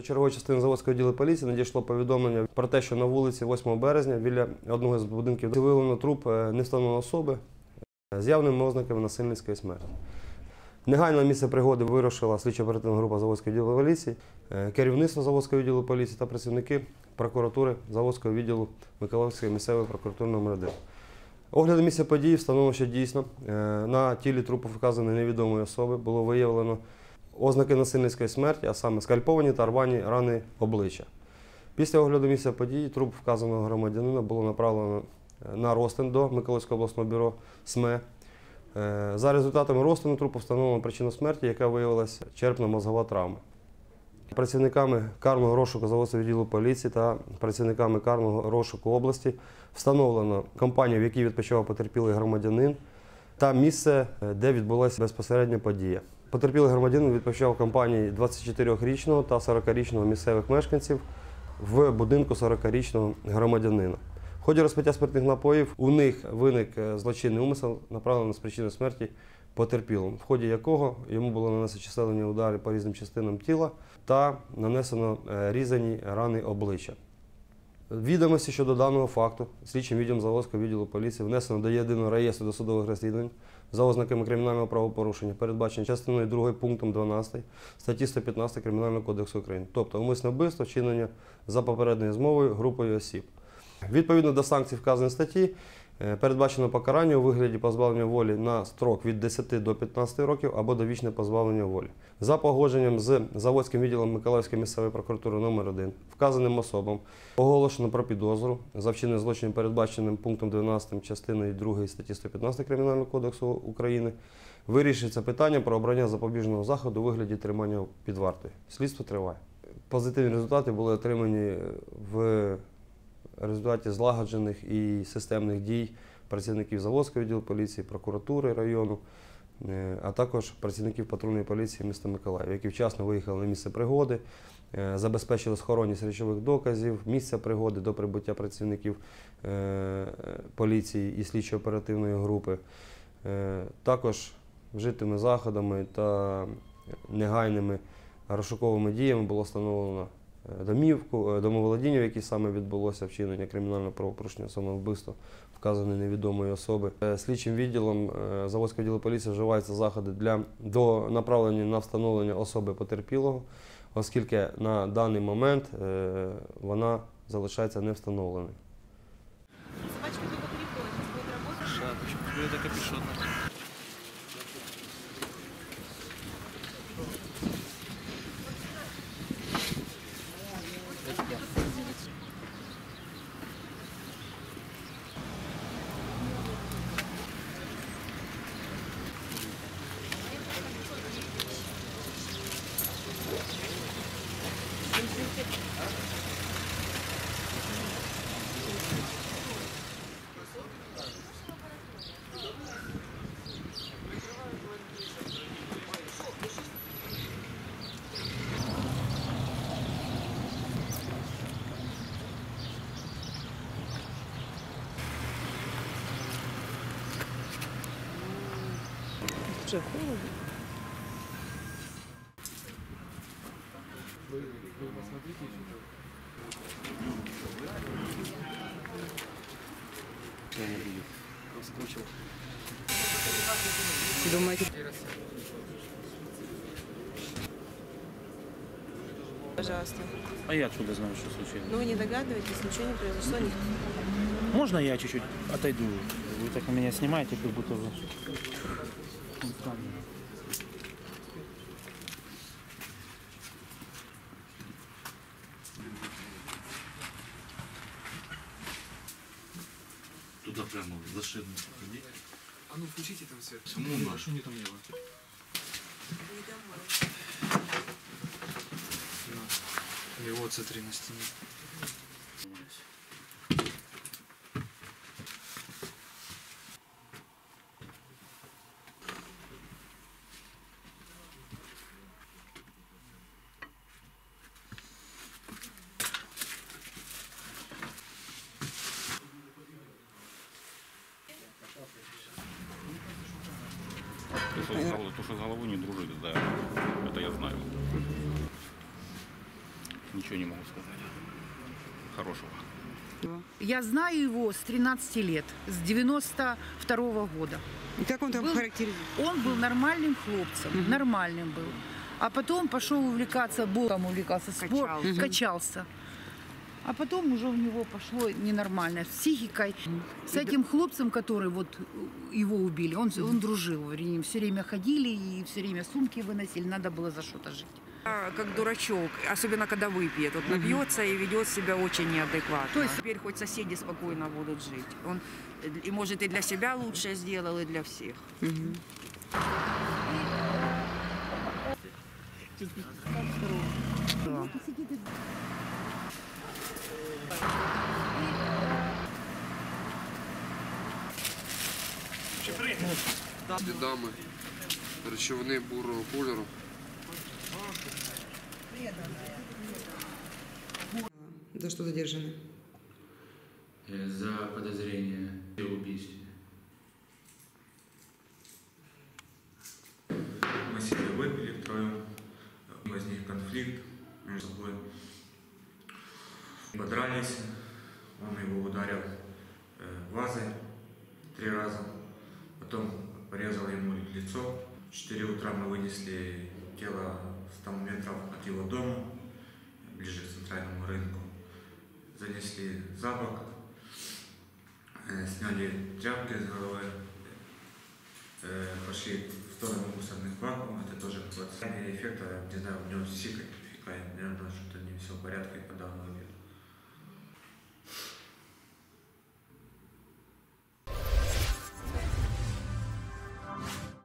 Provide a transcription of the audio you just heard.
До чергової частини заводського відділу поліції надійшло повідомлення про те, що на вулиці 8 березня біля одного з будинків виявлено труп е, невстановленої особи е, з явними ознаками насильницької смерті. Негайно на місце пригоди вирушила слідчо-оперативна група заводського відділу поліції, е, керівництво заводського відділу поліції та працівники прокуратури заводського відділу Миколаївської місцевої прокуратури номер 1. Оглядом місця події встановлено, що дійсно на тілі трупу вказаної невідомої особи було виявлено ознаки насильницької смерті, а саме скальповані та рвані рани обличчя. Після огляду місця події труп вказаного громадянина було направлено е, на розтин до Миколаївського обласного бюро СМЕ. Е, За результатами розтину трупу встановлено причину смерті, яка виявилася черепно-мозгова травма. Працівниками карного розшуку заводського відділу поліції та працівниками карного розшуку області встановлено компанію, в якій відпочивав потерпілий громадянин, та місце, е, де відбулася безпосередня подія. Потерпілий громадянин відпочивав компанії 24-річного та 40-річного місцевих мешканців в будинку 40-річного громадянина. В ході розпиття спиртних напоїв у них виник е, злочинний умисел, направлений на спричину смерті потерпілим, в ході якого йому було нанесено численні удари по різним частинам тіла та нанесено е, різані рани обличчя. Відомості щодо даного факту слідчим відділом Заводського відділу поліції внесено до єдиного реєстру досудових розслідувань за ознаками кримінального правопорушення, передбачені частиною 2 пунктом 12 статті 115 Кримінального кодексу України, тобто умисне вбивство, вчинення за попередньою змовою групою осіб. Відповідно до санкцій вказаної статті, передбачено покарання у вигляді позбавлення волі на строк від 10 до 15 років або довічне позбавлення волі. За погодженням з Заводським відділом Миколаївської місцевої прокуратури номер 1 вказаним особам оголошено про підозру за вчинення злочину, передбаченим пунктом 12 частиною 2 статті 115 Кримінального кодексу України. Вирішується питання про обрання запобіжного заходу у вигляді тримання під вартою. Слідство триває. Позитивні результати були отримані в результаті злагоджених і системних дій працівників Заводського відділу поліції, прокуратури району, е, а також працівників патрульної поліції міста Миколаїв, які вчасно виїхали на місце пригоди, е, забезпечили схоронність речових доказів, місця пригоди до прибуття працівників е, поліції і слідчо-оперативної групи. Також вжитими заходами та негайними розшуковими діями було встановлено домівку, е, домоволодіння, в якій саме відбулося вчинення кримінального правопорушення самовбивства вказаної невідомої особи. Е, Слідчим відділом е, Заводського відділу поліції вживаються заходи для до направлення на встановлення особи потерпілого, оскільки на даний момент е, вона залишається не встановленою. Собачка не покрепила, сейчас будет работать. Шапочку. Это капюшон. Уже холодно. Думаете? Пожалуйста. А я откуда знаю, что случилось? Ну вы не догадываетесь, ничего не произошло. Можно я чуть-чуть отойду? Вы так на меня снимаете, как будто вы... Туда прямо за шину ходить. А ну включите там свет. Почему ну, у нас? не там не было? Его С3 на стене. То, что с головой не дружит, да, это я знаю. ничего не могу сказать. Хорошего. Я знаю его с 13 лет, с 92 года. И как он там Был- характеризует? Он был нормальным хлопцем, нормальным был. А потом пошел увлекаться боком, увлекался спортом, Качался. качался. А потом уже у него пошло ненормально, с психикой. С этим хлопцем, который вот его убили, он, он дружил. Все время ходили и все время сумки выносили, надо было за что-то жить. Как дурачок, особенно когда выпьет. Вот напьется и ведет себя очень неадекватно. То есть- теперь хоть соседи спокойно будут жить. Он и может и для себя лучше сделал, и для всех. Слідами речовини бурого кольору. За что задержаны? за подозрение в убийстве. Мы сидели выпили втроем, возник конфликт между собой. Подрались, он его ударил э, вазой три раза, потом порезал ему лицо. В 4 утра мы вынесли тело в 100 метров от его дома, ближе к центральному рынку. Занесли за бок, э, сняли тряпки с головы, э, пошли в сторону мусорных баков, это тоже плацание эффекта, не знаю, у него психика, наверное, что-то не все в порядке, когда он выпьет.